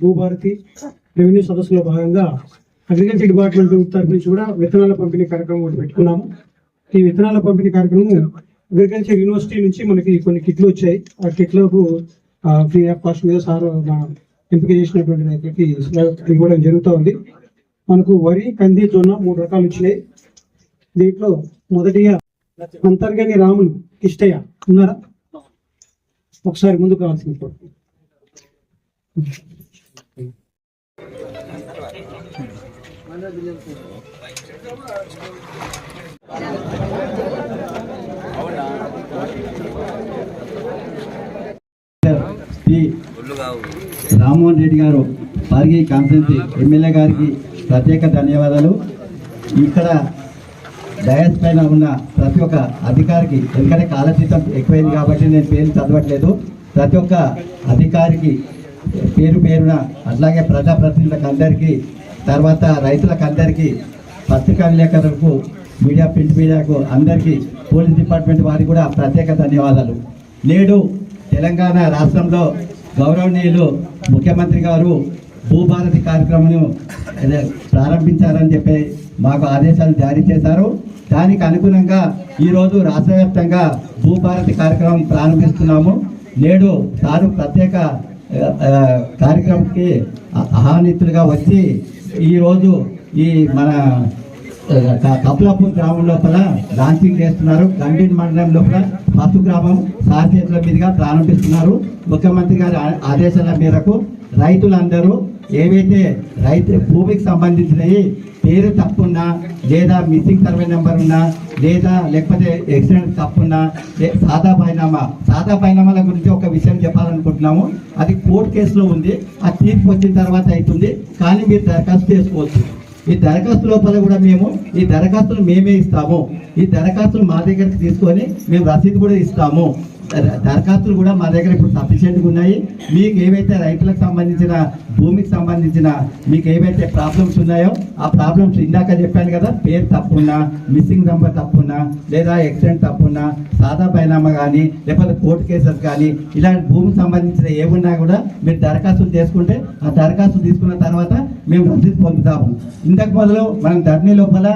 Bhubharati revenue సదస్సులో భాగంగా agriculture department తరఫు నుంచి కూడా విత్తనాల పంపిణీ కార్యక్రమం ఒకటి పెట్టుకున్నాము. ఈ విత్తనాల పంపిణీ కార్యక్రమం అగ్రికల్చర్ యూనివర్సిటీ నుంచి మనకి కొన్ని కిట్లు వచ్చాయి. ఆ కిట్లకు ఫ్రీ ఆఫ్ కాస్ట్ మీద సార్ ఎంపిక చేసినటువంటి రైతులకి ఇవ్వడం జరుగుతూ ఉంది మనకు వరి కంది జొన్న మూడు రకాలు వచ్చినాయి. దీంట్లో మొదటిగా అంతర్గని రాములు కిష్టయ్య ఉన్నారా? ఒకసారి ముందుకు రావాల్సింది. రామ్మోహన్ రెడ్డి గారు పార్టీ కాన్సెన్సీ ఎమ్మెల్యే గారికి ప్రత్యేక ధన్యవాదాలు. ఇక్కడ డయాస్ పైన ఉన్న ప్రతి ఒక్క అధికారికి ఎందుకంటే కాలశీతం ఎక్కువైంది కాబట్టి నేను పేరు చదవట్లేదు. ప్రతి ఒక్క అధికారికి పేరు పేరున అట్లాగే ప్రజాప్రతినిధులకు అందరికీ తర్వాత రైతులకు అందరికీ పత్రికా విలేకరులకు మీడియా ప్రింట్ మీడియాకు అందరికీ పోలీస్ డిపార్ట్మెంట్ వారికి కూడా ప్రత్యేక ధన్యవాదాలు. నేడు తెలంగాణ రాష్ట్రంలో గౌరవనీయులు ముఖ్యమంత్రి గారు భూభారతి కార్యక్రమం ప్రారంభించారని చెప్పి మాకు ఆదేశాలు జారీ చేశారు. దానికి అనుగుణంగా ఈరోజు రాష్ట్ర వ్యాప్తంగా భూభారతి కార్యక్రమం ప్రారంభిస్తున్నాము. నేడు సారు ప్రత్యేక కార్యక్రమంకి ఆ- ఆహ్వానితులుగా వచ్చి ఈరోజు ఈ మన క- కపులాపూర్ గ్రామం లోపల లాంచింగ్ చేస్తున్నారు. గండిన్ మండలం లోపల పసు గ్రామం సార్ చేతుల మీదుగా ప్రారంభిస్తున్నారు. ముఖ్యమంత్రి గారి ఆదేశాల మేరకు రైతులందరూ ఏవైతే రైతు భూమికి సంబంధించినవి పేరు తప్పున్నా లేదా మిస్సింగ్ సర్వే నెంబర్ ఉన్నా లేదా లేకపోతే యాక్సిడెంట్ తప్పున్నా లే- సాదా పైనామా సాదా పైనామాల గురించి ఒక విషయం చెప్పాలనుకుంటున్నాము. అది కోర్టు కేసులో ఉంది. ఆ తీర్పు వచ్చిన తర్వాత అవుతుంది కానీ మీరు దరఖాస్తు చేసుకోవచ్చు. ఈ దరఖాస్తు లోపల కూడా మేము ఈ దరఖాస్తులు మేమే ఇస్తాము. ఈ దరఖాస్తులు మా దగ్గరికి తీసుకొని మేము రసీదు కూడా ఇస్తాము. దరఖాస్తులు కూడా మా దగ్గర ఇప్పుడు సఫిషియెంట్గా ఉన్నాయి. మీకు ఏవైతే రైతులకు సంబంధించిన భూమికి సంబంధించిన మీకు ఏవైతే ప్రాబ్లమ్స్ ఉన్నాయో ఆ ప్రాబ్లమ్స్ ఇందాక చెప్పాను కదా పేరు తప్పున్నా మిస్సింగ్ నెంబర్ తప్పున్నా లేదా యాక్సిడెంట్ తప్పున్నా సాదా బైనామా కానీ లేకపోతే కోర్టు కేసెస్ కానీ ఇలాంటి భూమికి సంబంధించిన ఏమున్నా కూడా మీరు దరఖాస్తులు చేసుకుంటే ఆ దరఖాస్తు తీసుకున్న తర్వాత మేము రసీదు పొందుతాము. ఇంతకు మొదలు మనం ధరణి లోపల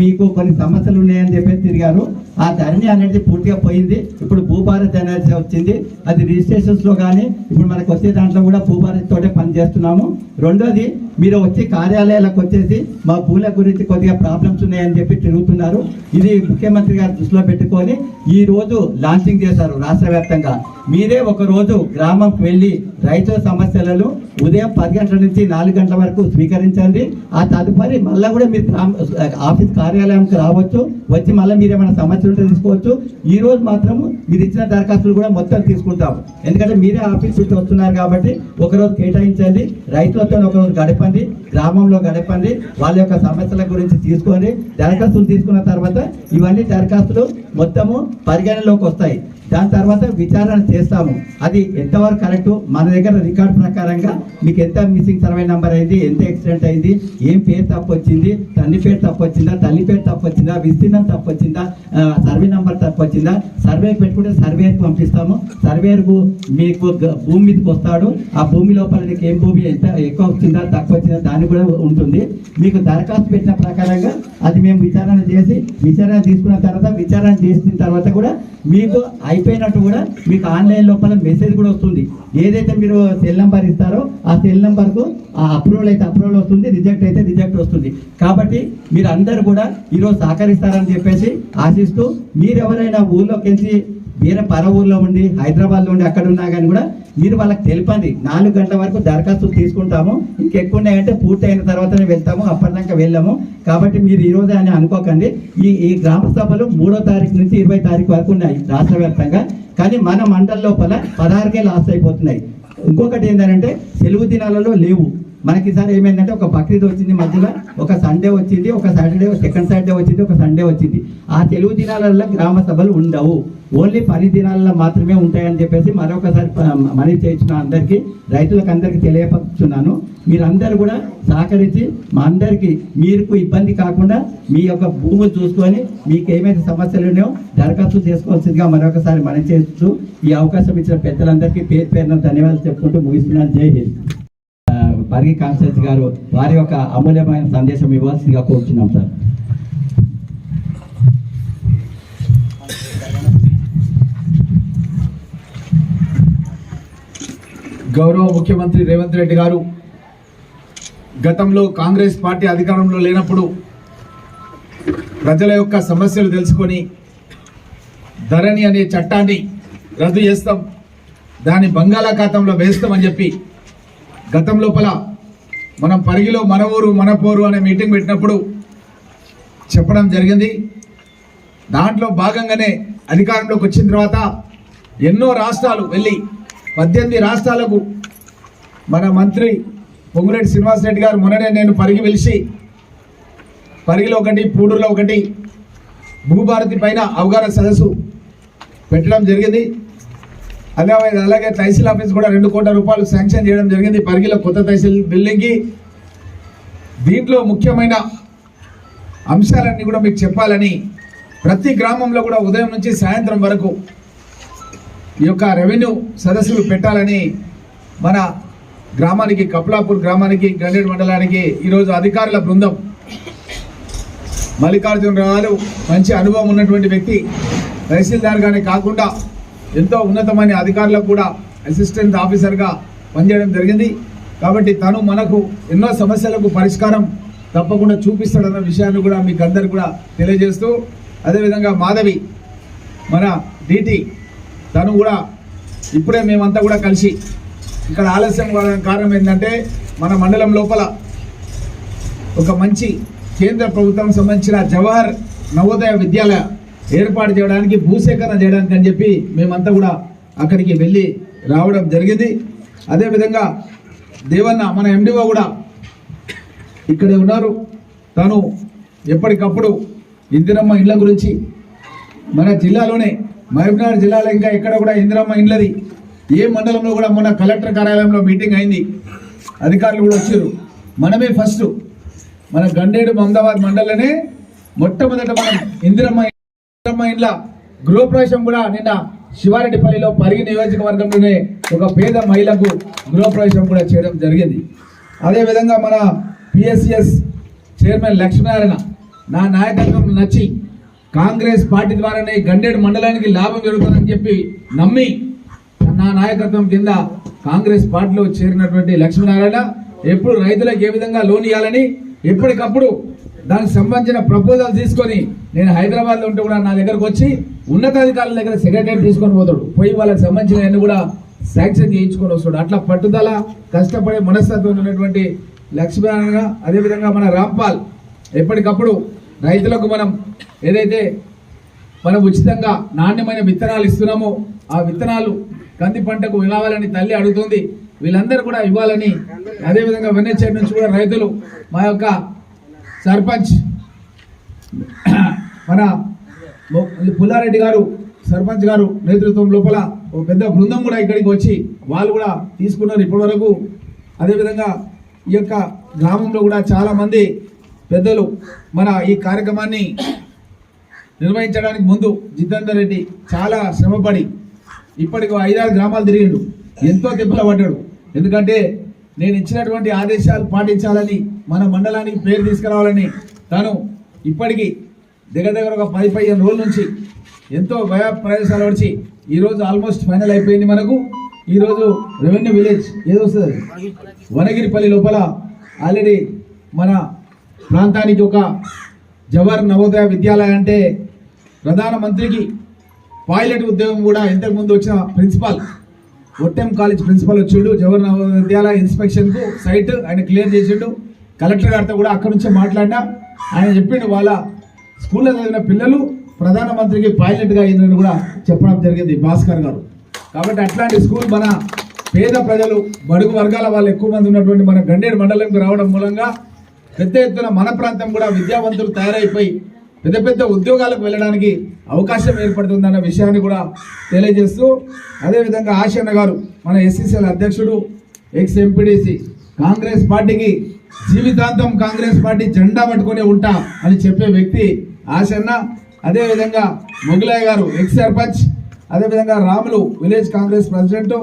మీకు కొన్ని సమస్యలు ఉన్నాయని చెప్పేసి తిరిగారు. ఆ ధరణి అనేది పూర్తిగా పోయింది. ఇప్పుడు భూభారత్ అనేది వచ్చింది. అది రిజిస్ట్రేషన్స్లో కానీ ఇప్పుడు మనకు వచ్చే దాంట్లో కూడా భూభారత్ తోటే పని చేస్తున్నాము. రెండోది మీరు వచ్చి కార్యాలయాలకు వచ్చేసి మా భూముల గురించి కొద్దిగా ప్రాబ్లమ్స్ ఉన్నాయని చెప్పి తిరుగుతున్నారు. ఇది ముఖ్యమంత్రి గారు దృష్టిలో పెట్టుకొని ఈ రోజు లాంచింగ్ చేశారు రాష్ట్ర వ్యాప్తంగా మీరే ఒక రోజు గ్రామంకి వెళ్ళి రైతుల సమస్యలను ఉదయం పది గంటల నుంచి నాలుగు గంటల వరకు స్వీకరించండి. ఆ తదుపరి మళ్ళీ కూడా మీరు ఆఫీస్ కార్యాలయానికి రావచ్చు. వచ్చి మళ్ళీ మీరు ఏమైనా సమస్యలు ఉంటే తీసుకోవచ్చు. ఈ రోజు మాత్రము మీరు ఇచ్చిన దరఖాస్తులు కూడా మొత్తం తీసుకుంటాం ఎందుకంటే మీరే ఆఫీస్ చుట్టూ వస్తున్నారు కాబట్టి ఒకరోజు కేటాయించండి. రైతులతో ఒకరోజు గడపండి. గ్రామంలో గడపండి. వాళ్ళ యొక్క సమస్యల గురించి తీసుకొని దరఖాస్తులు తీసుకున్న తర్వాత ఇవన్నీ దరఖాస్తులు మొత్తము పరిగణలోకి వస్తాయి. దాని తర్వాత విచారణ చేస్తాము. అది ఎంతవరకు కరెక్ట్? మన దగ్గర రికార్డ్ ప్రకారంగా మీకు ఎంత మిస్సింగ్ సర్వే నెంబర్ అయింది ఎంత యాక్సిడెంట్ అయింది ఏం పేరు తప్పు వచ్చింది తల్లి పేరు తప్పు వచ్చిందా తల్లి పేరు తప్పు వచ్చిందా విస్తీర్ణం తప్పు వచ్చిందా సర్వే నెంబర్ తప్పు వచ్చిందా సర్వే పెట్టుకుంటే సర్వేకి పంపిస్తాము. సర్వేకు మీకు భూమి మీదకి వస్తాడు. ఆ భూమి లోపల నీకు ఏం భూమి ఎంత ఎక్కువ వచ్చిందా తక్కువ వచ్చిందా దాన్ని కూడా ఉంటుంది. మీకు దరఖాస్తు పెట్టిన ప్రకారంగా అది మేము విచారణ చేసి విచారణ తీసుకున్న తర్వాత విచారణ చేసిన తర్వాత కూడా మీకు అయిపోయినట్టు కూడా మీకు ఆన్లైన్ లోపల మెసేజ్ కూడా వస్తుంది. ఏదైతే మీరు సెల్ నెంబర్ ఇస్తారో ఆ సెల్ నెంబర్కు ఆ అప్రూవల్ అయితే అప్రూవల్ వస్తుంది రిజెక్ట్ అయితే రిజెక్ట్ వస్తుంది. కాబట్టి మీరు అందరు కూడా ఈరోజు సహకరిస్తారని చెప్పేసి ఆశిస్తూ మీరు ఎవరైనా ఊళ్ళోకి వెళ్ళి వేరే పర ఊర్లో ఉండి హైదరాబాద్లో ఉండి అక్కడ ఉన్నా కానీ కూడా మీరు వాళ్ళకి తెలిపండి. నాలుగు గంటల వరకు దరఖాస్తులు తీసుకుంటాము. ఇంకెక్కువ ఉన్నాయంటే పూర్తి అయిన తర్వాతనే వెళ్తాము అప్పటిదాకా వెళ్ళాము. కాబట్టి మీరు ఈ రోజే అని అనుకోకండి. ఈ ఈ గ్రామ సభలు మూడో తారీఖు నుంచి ఇరవై తారీఖు వరకు ఉన్నాయి రాష్ట్ర వ్యాప్తంగా. కానీ మన మండల లోపల పదహారుకే లాస్ అయిపోతున్నాయి. ఇంకొకటి ఏంటంటే సెలవు దినాలలో లేవు. మనకి ఈసారి ఏమైందంటే ఒక బక్రీద్ వచ్చింది మధ్యలో ఒక సండే వచ్చింది ఒక సాటర్డే సెకండ్ సాటర్డే వచ్చింది ఒక సండే వచ్చింది. ఆ తెలుగు దినాలలో గ్రామ సభలు ఉండవు. ఓన్లీ పని దినాలలో మాత్రమే ఉంటాయని చెప్పేసి మరొకసారి మనీ మనవి చేయించిన అందరికీ రైతులకు అందరికీ తెలియపరుచున్నాను. మీరందరూ కూడా సహకరించి మా అందరికీ మీకు ఇబ్బంది కాకుండా మీ యొక్క భూమి చూసుకొని మీకు ఏమైతే సమస్యలు ఉన్నాయో దరఖాస్తు చేసుకోవాల్సిందిగా మరొకసారి మనం చేస్తూ ఈ అవకాశం ఇచ్చిన పెద్దలందరికీ పేరు పేరున ధన్యవాదాలు చెప్పుకుంటూ ముగిస్తున్నాను. జై హింద్. పరిగి కాన్స్టెన్స్ గారు వారి యొక్క అమూల్యమైన సందేశం ఇవ్వాల్సిందిగా కోరుచున్నాం సార్. గౌరవ ముఖ్యమంత్రి రేవంత్ రెడ్డి గారు గతంలో కాంగ్రెస్ పార్టీ అధికారంలో లేనప్పుడు ప్రజల యొక్క సమస్యలు తెలుసుకొని ధరణి అనే చట్టాన్ని రద్దు చేస్తాం దాన్ని బంగాళాఖాతంలో వేస్తామని చెప్పి గతం లోపల మనం పరిగిలో మన ఊరు మన పోరు అనే మీటింగ్ పెట్టినప్పుడు చెప్పడం జరిగింది. దాంట్లో భాగంగానే అధికారంలోకి వచ్చిన తర్వాత ఎన్నో రాష్ట్రాలు వెళ్ళి పద్దెనిమిది రాష్ట్రాలకు మన మంత్రి పొంగులేటి శ్రీనివాస్ రెడ్డి గారు మొన్ననే నేను పరిగి వెలిసి పరిగిలో ఒకటి పూడూరులో ఒకటి భూభారతి పైన అవగాహన సదస్సు పెట్టడం జరిగింది. అదేవిధంగా అలాగే తహసీల్ ఆఫీస్ కూడా రెండు కోట్ల రూపాయలు శాంక్షన్ చేయడం జరిగింది. పరిగిలో కొత్త తహసీల్ బిల్డింగ్కి దీంట్లో ముఖ్యమైన అంశాలన్నీ కూడా మీకు చెప్పాలని ప్రతి గ్రామంలో కూడా ఉదయం నుంచి సాయంత్రం వరకు ఈ యొక్క రెవెన్యూ సదస్సులు పెట్టాలని మన గ్రామానికి కప్లాపూర్ గ్రామానికి గండేడ్ మండలానికి ఈరోజు అధికారుల బృందం మల్లికార్జునరావు మంచి అనుభవం ఉన్నటువంటి వ్యక్తి తహసీల్దార్గానే కాకుండా ఎంతో ఉన్నతమైన అధికారులకు కూడా అసిస్టెంట్ ఆఫీసర్గా పనిచేయడం జరిగింది. కాబట్టి తను మనకు ఎన్నో సమస్యలకు పరిష్కారం తప్పకుండా చూపిస్తాడన్న విషయాన్ని కూడా మీకు అందరు కూడా తెలియజేస్తూ అదేవిధంగా మాధవి మన డిటి తను కూడా ఇప్పుడే మేమంతా కూడా కలిసి ఇక్కడ ఆలస్యం కావడానికి కారణం ఏంటంటే మన మండలం లోపల ఒక మంచి కేంద్ర ప్రభుత్వం సంబంధించిన జవహర్ నవోదయ విద్యాలయ ఏర్పాటు చేయడానికి భూసేకరణ చేయడానికి అని చెప్పి మేమంతా కూడా అక్కడికి వెళ్ళి రావడం జరిగింది. అదేవిధంగా దేవన్న మన ఎండిఓ కూడా ఇక్కడే ఉన్నారు. తను ఎప్పటికప్పుడు ఇందిరమ్మ ఇండ్ల గురించి మన జిల్లాలోనే మహబూబ్నగర్ జిల్లాలో ఇంకా ఎక్కడ కూడా ఇందిరమ్మ ఇండ్లది ఏ మండలంలో కూడా మొన్న కలెక్టర్ కార్యాలయంలో మీటింగ్ అయింది. అధికారులు కూడా వచ్చారు. మనమే ఫస్ట్ మన గండేడు అహ్మదాబాద్ మండలనే మొట్టమొదట మనం ఇందిరమ్మ ఇండ్ల గృహప్రవేశం కూడా నిన్న శివారెడ్డిపల్లిలో పరిగి నియోజకవర్గంలోనే ఒక పేద మహిళకు గృహప్రవేశం కూడా చేయడం జరిగింది. అదేవిధంగా మన పిఎస్సిఎస్ చైర్మన్ లక్ష్మీనారాయణ నా నాయకత్వం నచ్చి కాంగ్రెస్ పార్టీ ద్వారానే గండేడు మండలానికి లాభం జరుగుతుందని చెప్పి నమ్మి నా నాయకత్వం కింద కాంగ్రెస్ పార్టీలో చేరినటువంటి లక్ష్మీనారాయణ ఎప్పుడు రైతులకు ఏ విధంగా లోన్ ఇవ్వాలని ఎప్పటికప్పుడు దానికి సంబంధించిన ప్రపోజల్ తీసుకొని నేను హైదరాబాద్లో ఉంటే కూడా నా దగ్గరకు వచ్చి ఉన్నతాధికారుల దగ్గర సెక్రటరీ తీసుకొని పోతాడు. పోయి వాళ్ళకి సంబంధించిన కూడా శాంక్షన్ చేయించుకొని వస్తాడు. అట్లా పట్టుదల కష్టపడే మనస్తత్వం ఉన్నటువంటి లక్ష్మీనారాయణ అదేవిధంగా మన రాంపాల్ ఎప్పటికప్పుడు రైతులకు మనం ఏదైతే మనం ఉచితంగా నాణ్యమైన విత్తనాలు ఇస్తున్నామో ఆ విత్తనాలు కంది పంటకు ఇవ్వాలని తల్లి అడుగుతుంది. వీళ్ళందరూ కూడా ఇవ్వాలని అదేవిధంగా వెన్నెచ్చేటి నుంచి కూడా రైతులు మా యొక్క సర్పంచ్ మన పుల్లారెడ్డి గారు సర్పంచ్ గారు నేతృత్వం లోపల ఒక పెద్ద బృందం కూడా ఇక్కడికి వచ్చి వాళ్ళు కూడా తీసుకున్నారు ఇప్పటి వరకు అదేవిధంగా ఈ యొక్క గ్రామంలో కూడా చాలామంది పెద్దలు మన ఈ కార్యక్రమాన్ని నిర్వహించడానికి ముందు జితేందర్ రెడ్డి చాలా శ్రమపడి ఇప్పటికి ఐదారు గ్రామాలు తిరిగిండు. ఎంతో దెబ్బలు పడ్డాడు. ఎందుకంటే నేను ఇచ్చినటువంటి ఆదేశాలు పాటించాలని మన మండలానికి పేరు తీసుకురావాలని తను ఇప్పటికీ దగ్గర దగ్గర ఒక పది పదిహేను రోజుల నుంచి ఎంతో భయ ప్రదేశాలు వచ్చి ఈరోజు ఆల్మోస్ట్ ఫైనల్ అయిపోయింది మనకు. ఈరోజు రెవెన్యూ విలేజ్ ఏదో వస్తుంది? వనగిరిపల్లి లోపల ఆల్రెడీ మన ప్రాంతానికి ఒక జవహర్ నవోదయ విద్యాలయం అంటే ప్రధానమంత్రికి పైలట్ ఉద్యోగం కూడా ఇంతకు ముందు వచ్చిన ప్రిన్సిపాల్ ఒట్టెం కాలేజ్ ప్రిన్సిపాల్ వచ్చిండు. జవహర్ నవోదయ విద్యాలయ ఇన్స్పెక్షన్కు సైట్ ఆయన క్లియర్ చేసిండు. కలెక్టర్ గారితో కూడా అక్కడి నుంచే మాట్లాడినా. ఆయన చెప్పిండు వాళ్ళ స్కూల్లో చదివిన పిల్లలు ప్రధానమంత్రికి పైలట్గా అయిందని కూడా చెప్పడం జరిగింది భాస్కర్ గారు. కాబట్టి అట్లాంటి స్కూల్ మన పేద ప్రజలు బడుగు వర్గాల వాళ్ళు ఎక్కువ మంది ఉన్నటువంటి మన గండేడు మండలంకి రావడం మూలంగా పెద్ద ఎత్తున మన ప్రాంతం కూడా విద్యావంతులు తయారైపోయి పెద్ద పెద్ద ఉద్యోగాలకు వెళ్ళడానికి అవకాశం ఏర్పడుతుందన్న విషయాన్ని కూడా తెలియజేస్తూ అదేవిధంగా ఆశన్న గారు మన ఎస్సీసీఎల్ అధ్యక్షుడు ఎక్స్ ఎంపీడీసీ కాంగ్రెస్ పార్టీకి జీవితాంతం కాంగ్రెస్ పార్టీ జెండా పట్టుకునే ఉంటా అని చెప్పే వ్యక్తి ఆశన్న. అదేవిధంగా మొగులయ్య గారు ఎక్స్ సర్పంచ్. అదేవిధంగా Ramulu village Congress president.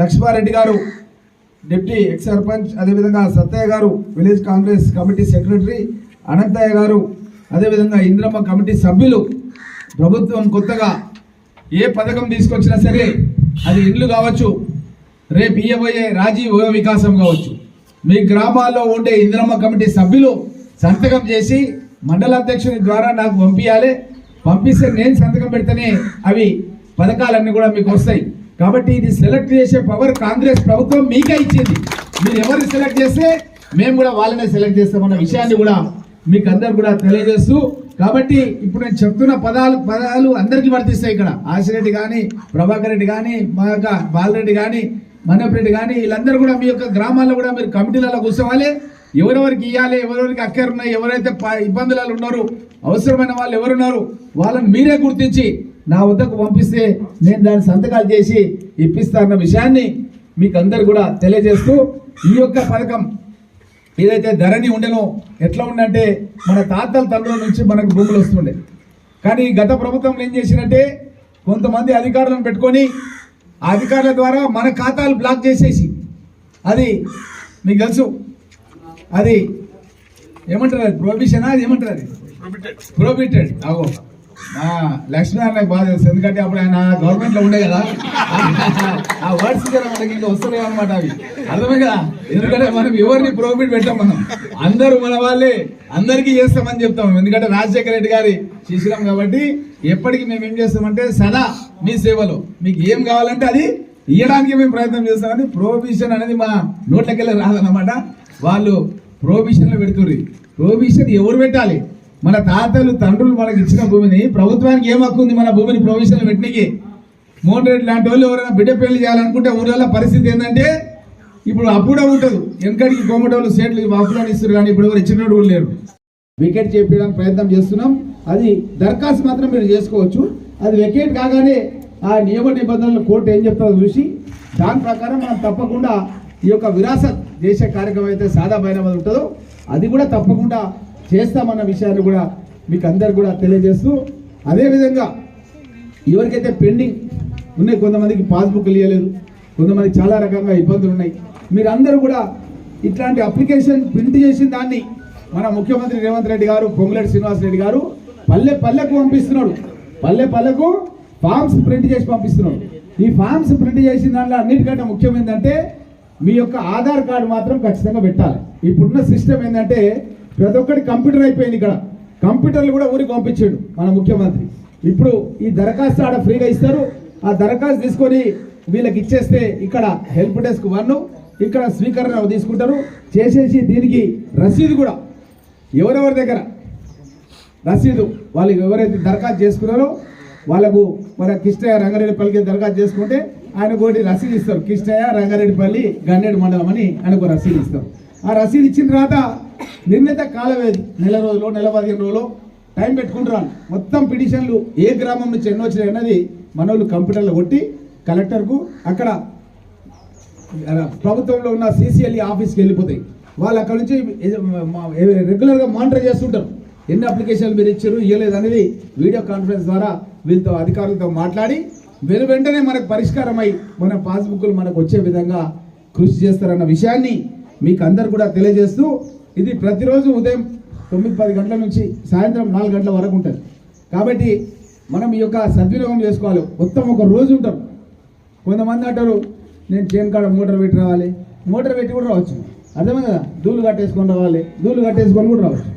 Lakshmareddy గారు డిప్యూటీ ఎక్స్ సర్పంచ్. అదేవిధంగా సత్తయ్య గారు village Congress committee secretary. Anantaiah గారు అదేవిధంగా ఇంద్రమ్మ కమిటీ సభ్యులు. ప్రభుత్వం కొత్తగా ఏ పథకం తీసుకొచ్చినా సరే అది ఇండ్లు కావచ్చు రేపు ఇయ్యబోయే రాజీ వికాసం కావచ్చు. మీ గ్రామాల్లో ఉండే ఇంద్రమ్మ కమిటీ సభ్యులు సంతకం చేసి మండల అధ్యక్షుని ద్వారా నాకు పంపించాలి. పంపిస్తే నేను సంతకం పెడితేనే అవి పథకాలన్నీ కూడా మీకు వస్తాయి. కాబట్టి ఇది సెలెక్ట్ చేసే పవర్ కాంగ్రెస్ ప్రభుత్వం మీకే ఇచ్చింది. మీరు ఎవరిని సెలెక్ట్ చేస్తే మేము కూడా వాళ్ళనే సెలెక్ట్ చేస్తామన్న విషయాన్ని కూడా మీకు అందరు కూడా తెలియజేస్తూ కాబట్టి ఇప్పుడు నేను చెప్తున్న పదాలు పదాలు అందరికీ వర్తిస్తాయి ఇక్కడ. ఆశిరెడ్డి కానీ ప్రభాకర్ రెడ్డి కానీ మా యొక్క బాలరెడ్డి కానీ మన్నపరెడ్డి కానీ వీళ్ళందరూ కూడా మీ యొక్క గ్రామాల్లో కూడా మీరు కమిటీలలో కూర్చోవాలి. ఎవరెవరికి ఇవ్వాలి ఎవరెవరికి అక్కర్ ఉన్నాయి ఎవరైతే ప- ఇబ్బందులలో ఉన్నారు అవసరమైన వాళ్ళు ఎవరున్నారు వాళ్ళని మీరే గుర్తించి నా వద్దకు పంపిస్తే నేను దాని సంతకాలు చేసి ఇప్పిస్తారన్న విషయాన్ని మీకు అందరు కూడా తెలియజేస్తూ ఈ యొక్క పథకం ఏదైతే ధరణి ఉండేనో ఎట్లా ఉండంటే మన తాతల తండ్రుల నుంచి మనకు భూములు వస్తుండే. కానీ గత ప్రభుత్వం ఏం చేసినట్టే కొంతమంది అధికారులను పెట్టుకొని ఆ అధికారుల ద్వారా మన ఖాతాలు బ్లాక్ చేసేసి అది మీకు తెలుసు. అది ఏమంటారు అది? ప్రొహిబిషనా అది ఏమంటారు అది? ప్రొహిబిటెడ్ అగో ఆ, లక్ష్మీనారాయణ బాధ తెలుసు. ఎందుకంటే అప్పుడు ఆయన గవర్నమెంట్లో ఉండే కదా. ఆ వర్డ్స్ మనకి ఇంకా వస్తున్నాయి అనమాట అవి. అర్థమే కదా? ఎందుకంటే మనం ఎవరిని ప్రోఫిట్ పెట్టాం మనం? అందరూ మన వాళ్ళే. అందరికీ చేస్తామని చెప్తాం. ఎందుకంటే రాజశేఖర రెడ్డి గారి శిశిరం కాబట్టి ఎప్పటికీ మేము ఏం చేస్తామంటే సదా మీ సేవలో. మీకు ఏం కావాలంటే అది ఇవ్వడానికి మేము ప్రయత్నం చేస్తామని ప్రోహిబిషన్ అనేది మా నోట్లకెళ్ళి రాదన్నమాట. వాళ్ళు ప్రోహిబిషన్లో పెడుతుంది ప్రోహిబిషన్ ఎవరు పెట్టాలి? మన తాతలు తండ్రులు మనకి ఇచ్చిన భూమిని ప్రభుత్వానికి ఏం హక్కు ఉంది మన భూమిని ప్రొవిజన్ పెట్టినకి? మోహన్ రెడ్డి లాంటి వాళ్ళు ఎవరైనా బిడ్డ పెళ్ళి చేయాలనుకుంటే ఊళ్ళో పరిస్థితి ఏంటంటే ఇప్పుడు అప్పుడే ఉంటుంది. వెనకడికి కోమటోళ్ళు సేట్లు వాపులను ఇస్తారు కానీ ఇప్పుడు ఎవరు ఇచ్చినట్టు కూడా లేరు. వికెట్ చేపించడానికి ప్రయత్నం చేస్తున్నాం. అది దరఖాస్తు మాత్రం మీరు చేసుకోవచ్చు. అది వికెట్ కాగానే ఆ నియమ నిబంధనలు కోర్టు ఏం చెప్తుందో చూసి దాని ప్రకారం మనం తప్పకుండా ఈ యొక్క విరాసత్ చేసే కార్యక్రమం అయితే సాదా బైనమది ఉంటుందో అది కూడా తప్పకుండా చేస్తామన్న విషయాన్ని కూడా మీకు అందరు కూడా తెలియజేస్తూ అదేవిధంగా ఎవరికైతే పెండింగ్ ఉన్నాయి కొంతమందికి పాస్బుక్లు ఇవ్వలేదు కొంతమందికి చాలా రకంగా ఇబ్బందులు ఉన్నాయి. మీరందరూ కూడా ఇట్లాంటి అప్లికేషన్ ప్రింట్ చేసిన దాన్ని మన ముఖ్యమంత్రి రేవంత్ రెడ్డి గారు పొంగులేటి శ్రీనివాస్ రెడ్డి గారు పల్లె పల్లెకు పంపిస్తున్నాడు. పల్లె పల్లెకు ఫామ్స్ ప్రింట్ చేసి పంపిస్తున్నాడు. ఈ ఫామ్స్ ప్రింట్ చేసిన దాంట్లో అన్నిటికంటే ముఖ్యం ఏంటంటే మీ యొక్క ఆధార్ కార్డు మాత్రం ఖచ్చితంగా పెట్టాలి. ఇప్పుడున్న సిస్టమ్ ఏంటంటే ప్రతి ఒక్కటి కంప్యూటర్ అయిపోయింది ఇక్కడ. కంప్యూటర్లు కూడా ఊరికి పంపించాడు మన ముఖ్యమంత్రి. ఇప్పుడు ఈ దరఖాస్తు ఆడ ఫ్రీగా ఇస్తారు. ఆ దరఖాస్తు తీసుకొని వీళ్ళకి ఇచ్చేస్తే ఇక్కడ హెల్ప్ డెస్క్ వన్ ఇక్కడ స్వీకరణ తీసుకుంటారు. చేసేసి దీనికి రసీదు కూడా. ఎవరెవరి దగ్గర? రసీదు. వాళ్ళు ఎవరైతే దరఖాస్తు చేసుకున్నారో వాళ్ళకు మన కిష్టయ్య రంగారెడ్డిపల్లికి దరఖాస్తు చేసుకుంటే ఆయన ఒకటి రసీదు ఇస్తారు. కిష్టయ్య రంగారెడ్డిపల్లి గన్నేడు మండలం అని ఆయనకు రసీదు ఇస్తారు. ఆ రసీదు ఇచ్చిన తర్వాత నిర్ణీత కాల నెల రోజులు నెల పదిహేను రోజులు టైం పెట్టుకుంటున్నాను. మొత్తం పిటిషన్లు ఏ గ్రామం నుంచి ఎన్నో వచ్చినాయి అన్నది మనోళ్ళు కంప్యూటర్లో కొట్టి కలెక్టర్కు అక్కడ ప్రభుత్వంలో ఉన్న సీసీఎల్ఈ ఆఫీస్కి వెళ్ళిపోతాయి. వాళ్ళు అక్కడ నుంచి రెగ్యులర్గా మానిటర్ చేస్తుంటారు. ఎన్ని అప్లికేషన్లు మీరు ఇచ్చారు ఇవ్వలేదు అనేది వీడియో కాన్ఫరెన్స్ ద్వారా వీళ్ళతో అధికారులతో మాట్లాడి వెను వెంటనే మనకు పరిష్కారమై మన పాస్బుక్లు మనకు వచ్చే విధంగా కృషి చేస్తారన్న విషయాన్ని మీకు అందరు కూడా తెలియజేస్తూ ఇది ప్రతిరోజు ఉదయం తొమ్మిది పది గంటల నుంచి సాయంత్రం నాలుగు గంటల వరకు ఉంటుంది. కాబట్టి మనం ఈ యొక్క సద్వినియోగం చేసుకోవాలి. మొత్తం ఒక రోజు ఉంటాం. కొంతమంది అంటారు నేను చేను కాడ మోటార్ పెట్టి రావాలి. మోటార్ పెట్టి కూడా రావచ్చు. అర్థమే కదా దూలు కట్టేసుకొని రావాలి. దూలు కట్టేసుకొని కూడా రావచ్చు.